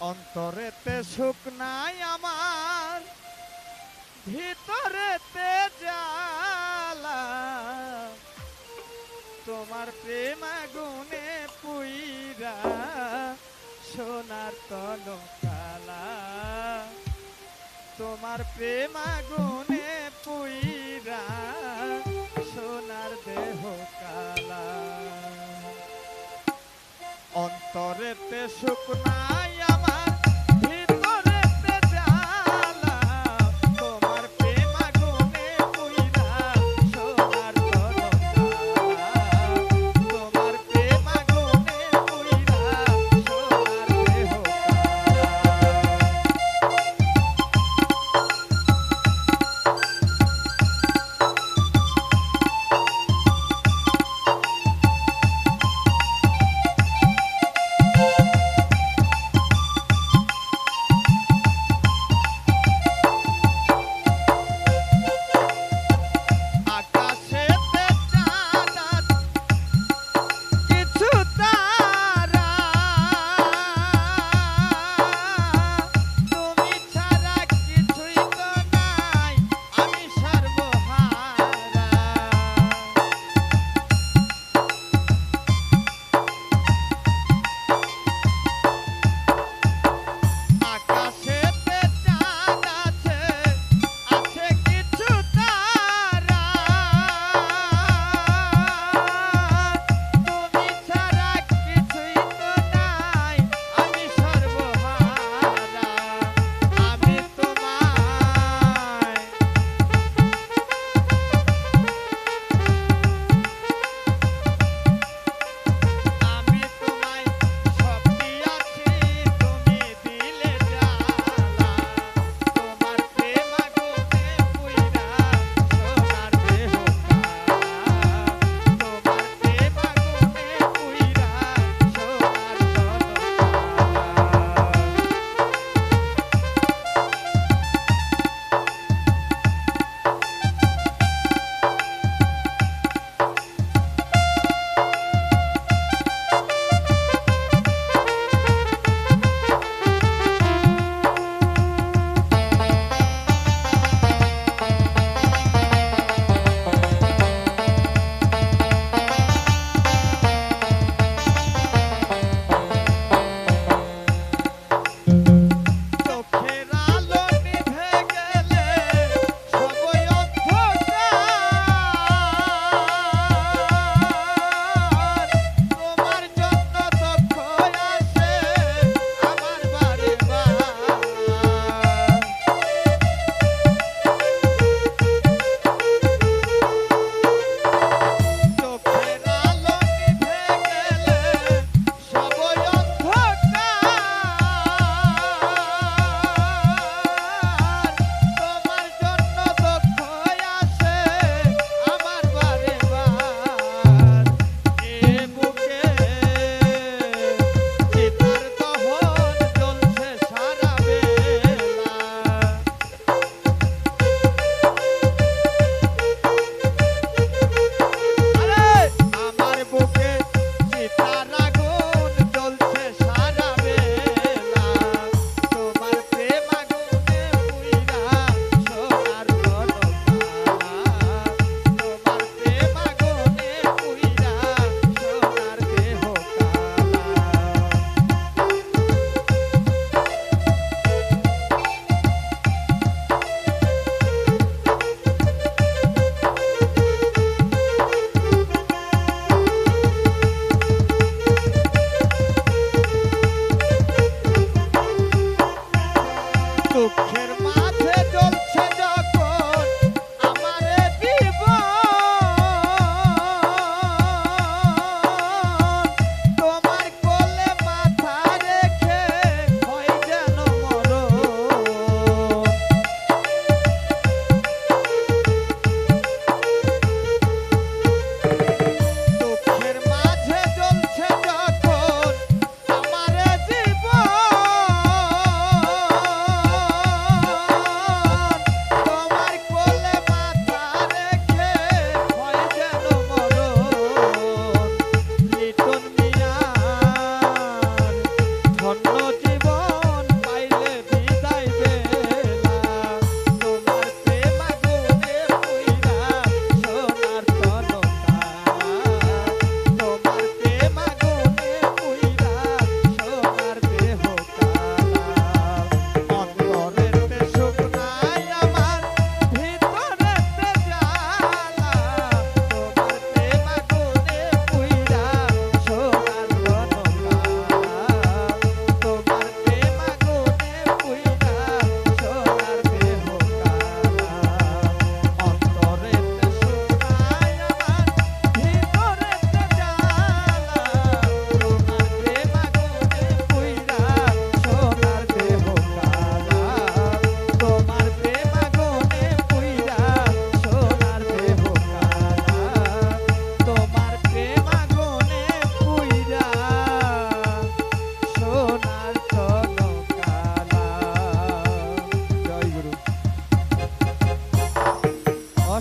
অন্তরেতে সুখ নাই আমার, ভিতরেতে জ্বালা। তোমার প্রেম আগুনে পুইরা সোনার তন কালা তোমার প্রেম আগুনে পুইরা সোনার দেহ কালা অন্তরেতে সুখ নাই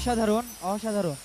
অসাধারণ অসাধারণ।